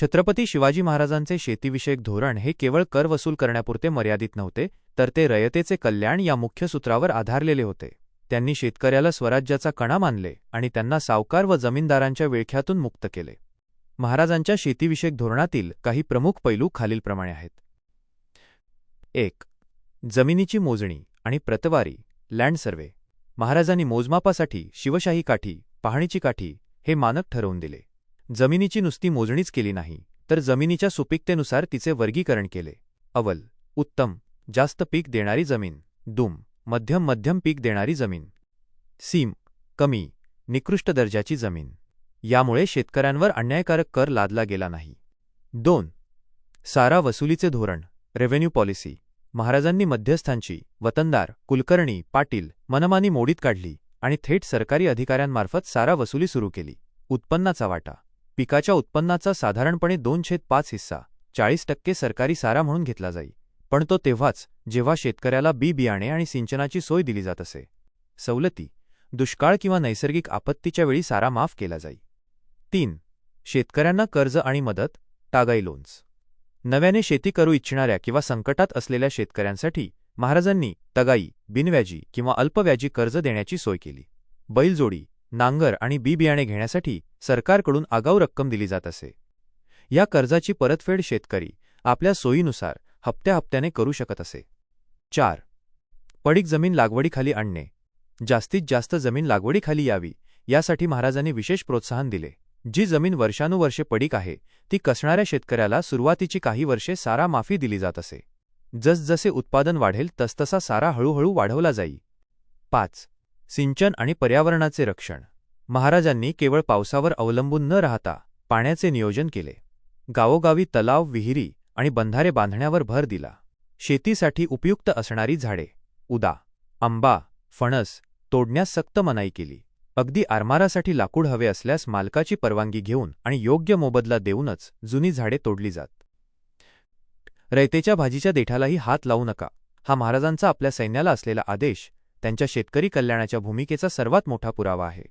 छत्रपती शिवाजी महाराजांचे शेतीविषयक धोरण हे केवळ कर वसूल करण्यापुरते मर्यादित नव्हते तर ते रयतेचे कल्याण या मुख्य सूत्रावर आधारलेले होते. त्यांनी शेतकऱ्याला स्वराज्याचा कणा मानले आणि त्यांना सावकार व जमीनदारांच्या विळख्यातून मुक्त केले. महाराजांच्या शेतीविषयक धोरणातील काही प्रमुख पैलू खालीलप्रमाणे आहेत. एक जमिनीची मोजणी आणि प्रतवारी लँड सर्वे. महाराजांनी मोजमापासाठी शिवशाही काठी पाहणीची काठी हे मानक ठरवून दिले. जमिनीची नुसती मोजणीच केली नाही तर जमिनीच्या सुपीकतेनुसार तिचे वर्गीकरण केले. अवल उत्तम जास्त पीक देणारी जमीन. दुम मध्यम मध्यम पीक देणारी जमीन. सीम कमी निकृष्ट दर्जाची जमीन. यामुळे शेतकऱ्यांवर अन्यायकारक कर लादला गेला नाही. दोन सारा वसुलीचे धोरण. रेव्हेन्यू पॉलिसी महाराजांनी मध्यस्थांची वतनदार कुलकर्णी पाटील मनमानी मोडीत काढली आणि थेट सरकारी अधिकाऱ्यांमार्फत सारा वसुली सुरू केली. उत्पन्नाचा वाटा. पिकाच्या उत्पन्नाचा साधारणपणे दोन छेद पाच हिस्सा चाळीस टक्के सरकारी सारा म्हणून घेतला जाई. पण तो तेव्हाच जेव्हा शेतकऱ्याला बी बियाणे आणि सिंचनाची सोय दिली जात असे. सवलती दुष्काळ किंवा नैसर्गिक आपत्तीच्या वेळी सारा माफ केला जाई. तीन शेतकऱ्यांना कर्ज आणि मदत टागाई लोन्स. नव्याने शेती करू इच्छिणाऱ्या किंवा संकटात असलेल्या शेतकऱ्यांसाठी महाराजांनी तगाई बिनव्याजी किंवा अल्पव्याजी कर्ज देण्याची सोय केली. बैलजोडी नांगर आणि बी बियाणे घेण्यासाठी सरकारकडून आगाऊ रक्कम दिली जात असे. या कर्जाची परतफेड शेतकरी आपल्या सोयीनुसार हप्त्या हप्त्याने करू शकत असे. चार. पडीक जमीन लागवडीखाली आणणे. जास्तीत जास्त जमीन लागवडीखाली यावी यासाठी महाराजांनी विशेष प्रोत्साहन दिले. जी जमीन वर्षानुवर्षे पडीक आहे ती कसणाऱ्या शेतकऱ्याला सुरुवातीची काही वर्षे सारा माफी दिली जात असे. जसजसे उत्पादन वाढेल तसतसा सारा हळूहळू वाढवला जाई. पाच. सिंचन आणि पर्यावरणाचे रक्षण. महाराजांनी केवळ पावसावर अवलंबून न राहता पाण्याचे नियोजन केले. गावोगावी तलाव विहिरी आणि बंधारे बांधण्यावर भर दिला. शेतीसाठी उपयुक्त असणारी झाडे उदा आंबा फणस तोडण्यास सक्त मनाई केली. अगदी आरमारासाठी लाकूड हवे असल्यास मालकाची परवानगी घेऊन आणि योग्य मोबदला देऊनच जुनी झाडे तोडली जात. रयतेच्या भाजीच्या देठालाही हात लावू नका. हा महाराजांचा आपल्या सैन्याला असलेला आदेश त्यांच्या शेतकरी कल्याणाच्या भूमिकेचा सर्वात मोठा पुरावा आहे.